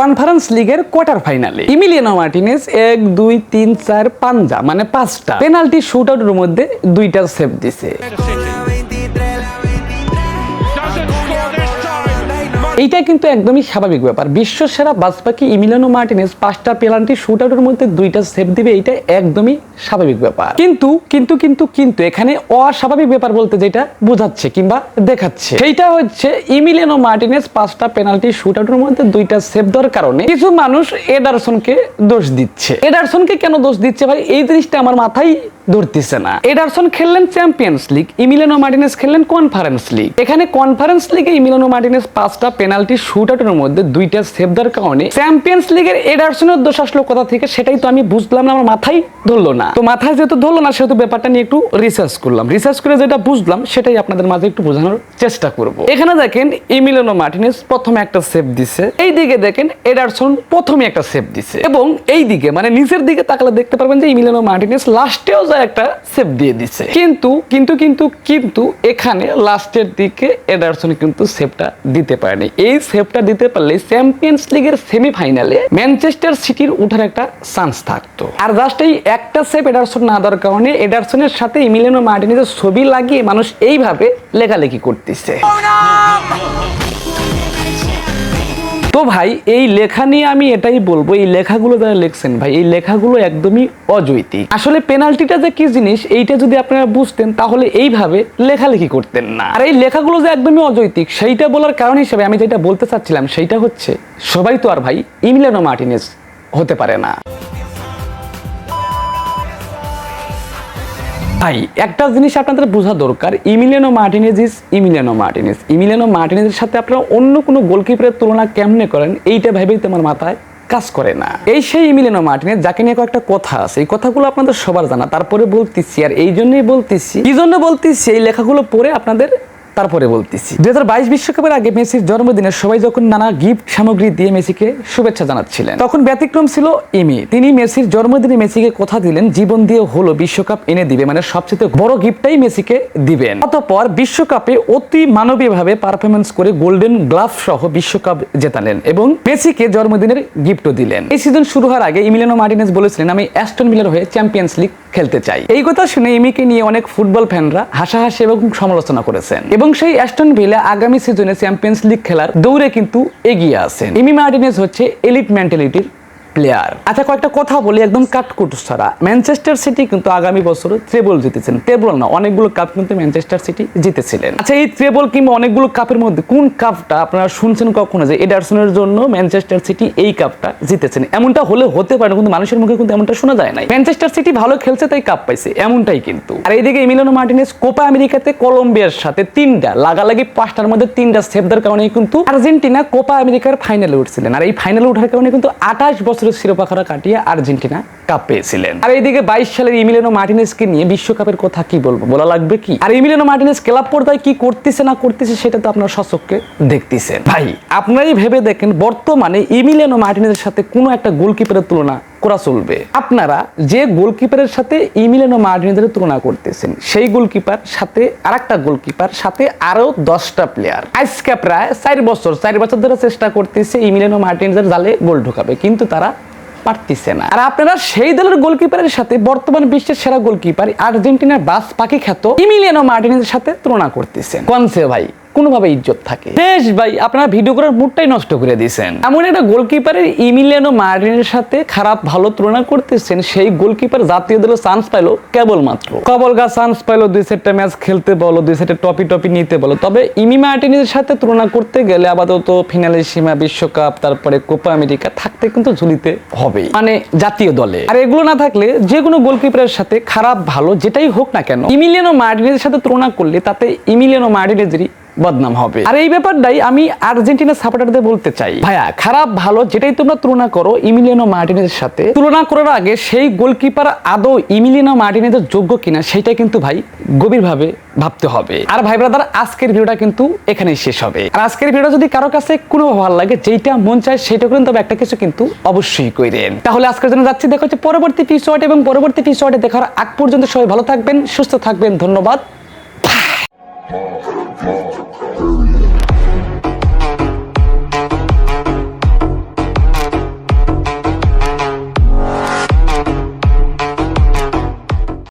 Conference লিগের quarter ফাইনালে Emiliano Martinez এক, দুই, তিন, চার, পাঞ্জা মানে পাঁচটা। পেনাল্টি শুট আউটের মধ্যে দুইটা সেভ দিছে। এইটা কিন্তু একদমই স্বাভাবিক ব্যাপার। বিশ্ব সেরা বাজপাকি ইমিলানো মার্টিনেস পাঁচটা পেনাল্টি শুট আউটের মধ্যে দুইটা সেভ দিবে, এইটা একদমই স্বাভাবিক ব্যাপার। কিন্তু কিন্তু কিন্তু কিন্তু এখানে অস্বাভাবিক ব্যাপার বলতে যেটা বোঝাচ্ছে কিংবা দেখাচ্ছে। সেইটা হচ্ছে ইমিলেনো মার্টিনেস পাঁচটা পেনাল্টি শুট আউটের মধ্যে দুইটা সেভ দেওয়ার কারণে কিছু মানুষ এডারসনকে দোষ দিচ্ছে। এডারসনকে কেন দোষ দিচ্ছে ভাই? এই জিনিসটা আমার মাথায় ধরতেছে না। এডারসন খেললেন চ্যাম্পিয়ন্স লিগ ইমিলিয়ানো মার্টিনেজ খেললেন কনফারেন্স লিগ এখানে কনফারেন্স লিগে ইমিলিয়ানো মার্টিনেজ পাঁচটা পেনাল্টি শুট আউটের মধ্যে দুইটা সেভ দেওয়ার কারণে চ্যাম্পিয়ন্স লিগের এডারসনের দোষ আসলো কোথা থেকে সেটাই তো আমি বুঝলাম না, আমার মাথায় ধরলো না। তো মাথায় যেহেতু ধরলো না, সেহেতু ব্যাপারটা নিয়ে একটু রিসার্চ করলাম। রিসার্চ করে যেটা বুঝলাম, সেটাই আপনাদের মাঝে একটু বোঝানোর চেষ্টা করব। এখানে দেখেন ইমিলিয়ানো মার্টিনেস প্রথমে একটা সেভ দিছে এই দিকে দেখেন এডারসন প্রথমে একটা সেভ দিছে। এবং এই দিকে মানে নিচের দিকে তাকালে দেখতে পারবেন যে ইমিলিয়ানো মার্টিনেস লাস্টেও যা একটা সেভ দিয়ে দিছে। কিন্তু কিন্তু কিন্তু কিন্তু এখানে লাস্টের দিকে এডারসন কিন্তু সেভটা দিতে পারেনি। এই সেভটা দিতে পারলে চ্যাম্পিয়ন্স লিগের সেমিফাইনালে ম্যানচেস্টার সিটির উঠার একটা চান্স থাকতো। আর জাস্ট এই একটা সেভ এডারসন না দেওয়ার কারণে এডারসনের সাথে ইমিলিয়ানো মার্টিনেজের ছবি লাগিয়ে মানুষ এইভাবে লেখালেখি করতেছে। তো ভাই, এই লেখা নিয়ে আমি এটাই বলব, এই লেখাগুলো যারা লিখছেন ভাই, এই লেখাগুলো একদমই অযৈতিক আসলে পেনাল্টিটা যে কি জিনিস, এইটা যদি আপনারা বুঝতেন, তাহলে এইভাবে লেখালেখি করতেন না। আর এই লেখাগুলো যে একদমই অযৈতিক সেইটা বলার কারণ হিসেবে আমি যেটা বলতে চাচ্ছিলাম, সেইটা হচ্ছে, সবাই তো আর ভাই ইমিলেনো মার্টিনেস হতে পারে না। ভাই, একটা জিনিস আপনাদের বোঝা দরকার, Emiliano Martinez is Emiliano Martinez Emiliano মার্টিনেজের সাথে আপনারা অন্য কোনো গোলকিপারের তুলনা কেমনে করেন, এইটা ভেবেই তোমার মাথায় কাজ করে না। এই সেই ইমিলিয়ানো মার্টিনেজ, যাকে নিয়ে কয়েকটা কথা আছে, এই কথাগুলো আপনাদের সবার জানা। তারপরে বলতেছি, আর এই জন্যই বলতেছি এই জন্য বলতেছি, এই লেখাগুলো পড়ে আপনাদের তারপরে বলতেছি। দুই হাজার বাইশ বিশ্বকাপের আগে মেসির জন্মদিনে সবাই যখন নানা গিফট সামগ্রী দিয়ে মেসিকে শুভেচ্ছা জানাচ্ছিলেন, তখন ব্যতিক্রম ছিল ইমি তিনি মেসির জন্মদিনে মেসিকে কথা দিলেন, জীবন দিয়ে হলো বিশ্বকাপ এনে দিবে। মানে সবচেয়ে বড় গিফটটাই মেসিকে দিবেন। অতঃপর বিশ্বকাপে অতি মানবীয়ভাবে পারফরমেন্স করে গোল্ডেন গ্লাভ সহ বিশ্বকাপ জেতালেন এবং মেসিকে জন্মদিনের গিফটও দিলেন। এই সিজন শুরু হওয়ার আগে ইমিলিয়ানো মার্টিনেজ বলেছিলেন, আমি অ্যাস্টন মিলার হয়ে চ্যাম্পিয়ন্স লিগ খেলতে চাই। এই কথা শুনে ইমিকে নিয়ে অনেক ফুটবল ফ্যানরা হাসাহাসি এবং সমালোচনা করেছেন। এবং সেই অ্যাস্টন ভিলা আগামী সিজনে চ্যাম্পিয়ন্স লিগ খেলার দৌড়ে কিন্তু এগিয়ে আছেন ইমি মার্টিনেস হচ্ছে এলিট মেন্টালিটির প্লেয়ার আচ্ছা কয়েকটা কথা বলি, একদম কাটকুট ছাড়া। ম্যানচেস্টার সিটি কিন্তু আগামী বছর ট্রেবল জিতেছেন। ট্রেবল না, অনেকগুলো কাপ কিন্তু ম্যানচেস্টার সিটি জিতেছিলেন। আচ্ছা এই ট্রেবল কিংবা অনেকগুলো কাপের মধ্যে কোন কাপটা আপনারা শুনছেন কখনো যে এডারসনের জন্য ম্যানচেস্টার সিটি এই কাপটা জিতেছেন? এমনটা হলে হতে পারে কিন্তু মানুষের মুখে কিন্তু এমনটা শোনা যায় না ম্যানচেস্টার সিটি ভালো খেলছে, তাই কাপ পাইছে, এমনটাই কিন্তু। আর এইদিকে এমিলিয়ানো মার্টিনেস কোপা আমেরিকাতে কলম্বিয়ার সাথে তিনটা, লাগালাগি পাঁচটার মধ্যে তিনটা সেভদের কারণে কিন্তু আর্জেন্টিনা কোপা আমেরিকার ফাইনালে উঠছিলেন। আর এই ফাইনালে ওঠার কারণে কিন্তু আঠাশ বছরের শিরোপাখারা কাটিয়ে আর্জেন্টিনা কাপ পেয়েছিলেন। আর এইদিকে বাইশ সালের ইমিলেনো মার্টিনেসকে নিয়ে বিশ্বকাপের কথা কি বলব, বলা লাগবে কি? আর ইমিলেনো মার্টিনেস ক্লাব পর্দায় কি করতেছে না করতেছে সেটা তো আপনার সচককে দেখতেছেন। ভাই, আপনারাই ভেবে দেখেন, বর্তমানে ইমিলেনো মার্টিনেসের সাথে কোনো একটা গোলকিপারের তুলনা করা চলবে। আপনারা যে গোলকিপারের সাথে ইমিলিয়ানো মার্টিনেজের তুলনা করতেছেন, সেই গোলকিপার সাথে আর একটা গোলকিপার, সাথে আরও দশটা প্লেয়ার আজকে প্রায় চার বছর চার বছর ধরে চেষ্টা করতেছে ইমিলিয়ানো মার্টিনেজের জালে গোল ঢোকাবে, কিন্তু তারা পারতেছে না। আর আপনারা সেই দলের গোলকিপারের সাথে বর্তমান বিশ্বের সেরা গোলকিপার আর্জেন্টিনার বাস পাখি খ্যাত ইমিলিয়ানো মার্টিনেজের সাথে তুলনা করতেছেন। কনসে ভাই? কোনোভাবে ইজ্জত থাকে। বেশ ভাই, আপনারা ভিডিও করার মুডটাই নষ্ট করে দিয়েছেন। এমন একটা গোলকিপারের ইমিলিয়ানো মার্টিনের সাথে খারাপ, ভালো তুলনা করতেছেন, সেই গোলকিপার জাতীয় দলে চান্স পাইলো কেবলমাত্র। কবলগা চান্স পাইলো দুই সেটটা ম্যাচ খেলতে বলো, দুই সেটে টপি টপি নিতে বলো। তবে ইমি মার্টিনের সাথে তুলনা করতে গেলে আপাতত ফিনালে সীমা বিশ্বকাপ, তারপরে কোপা আমেরিকা থাকতে কিন্তু ঝুলিতে হবে মানে জাতীয় দলে। আর এগুলো না থাকলে যে কোনো গোলকিপারের সাথে খারাপ, ভালো, যেটাই হোক না কেন, ইমিলিয়ানো মার্টিনের সাথে তুলনা করলে তাতে ইমিলিয়ানো মার্টিনেজেরই বদনাম হবে। আর এই ব্যাপারটাই আমি আর্জেন্টিনা সাপোর্টারদের বলতে চাই। ভাইয়া, খারাপ, ভালো, যেটাই তোমরা তুলনা করো, ইমিলিয়ানো মার্টিনেজের সাথে, তুলনা করার আগে সেই গোলকিপার আদৌ ইমিলিয়ানো মার্টিনেজের যোগ্য কিনা, সেটা কিন্তু ভাই গভীরভাবে ভাবতে হবে। আর ভাই ব্রাদার আজকের ভিডিওটা কিন্তু এখানেই শেষ হবে। আর আজকের ভিডিও যদি কারও কাছে কোনো ভালো লাগে যেটা মন চায় সেটা করেন তবে একটা কিছু কিন্তু অবশ্যই করেন তাহলে আজকের জন্য যাচ্ছি, দেখা হচ্ছে পরবর্তী পিসোয়ার্ড এবং পরবর্তী পিসোয়ার্ডে দেখার আগ পর্যন্ত সবাই ভালো থাকবেন, সুস্থ থাকবেন, ধন্যবাদ।